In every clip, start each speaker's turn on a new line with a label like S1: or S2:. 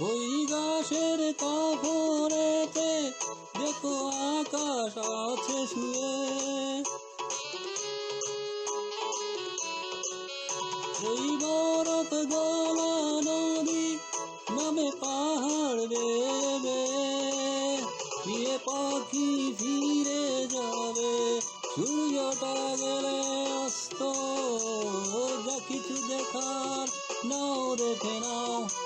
S1: ওই গাছের কাপড়েতে দেখো আকাশ আছে শুয়ে। ওই বরফ গলা নদী নামে পাহাড় বেবে গিয়ে পাখি ফিরে যাবে, সূর্যটা গেলে অস্ত। যা কিছু দেখার নাও, দেখে নাও।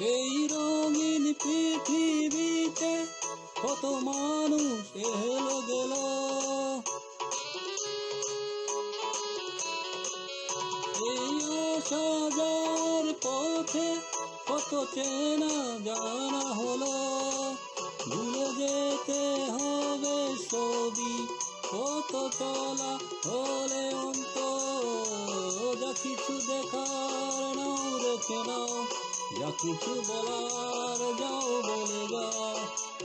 S1: এই রঙিন পৃথিবীতে কত মানুষ এলো গেল। এই সাজার পথে কত চেনা জানা হলো। ভুলে যেতে হবে ছবি, কত চলা হলে অন্ত যা কিছু দেখার নাও রেখে নাও। যা কিছু বলার যাও বলে যাও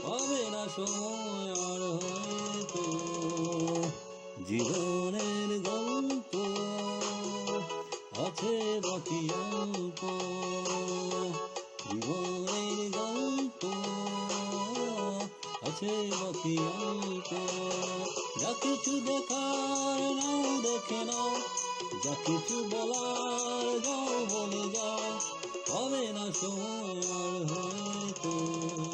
S1: হবে না সময় আর হয়তো। জীবনের গল্প আছে বাকি অল্প। জীবনের গল্প আছে বাকি অল্প। যা কিছু দেখার নাও দেখে নাও যা কিছু বলার যাও বলে যাও হবে না সময় হয়তো।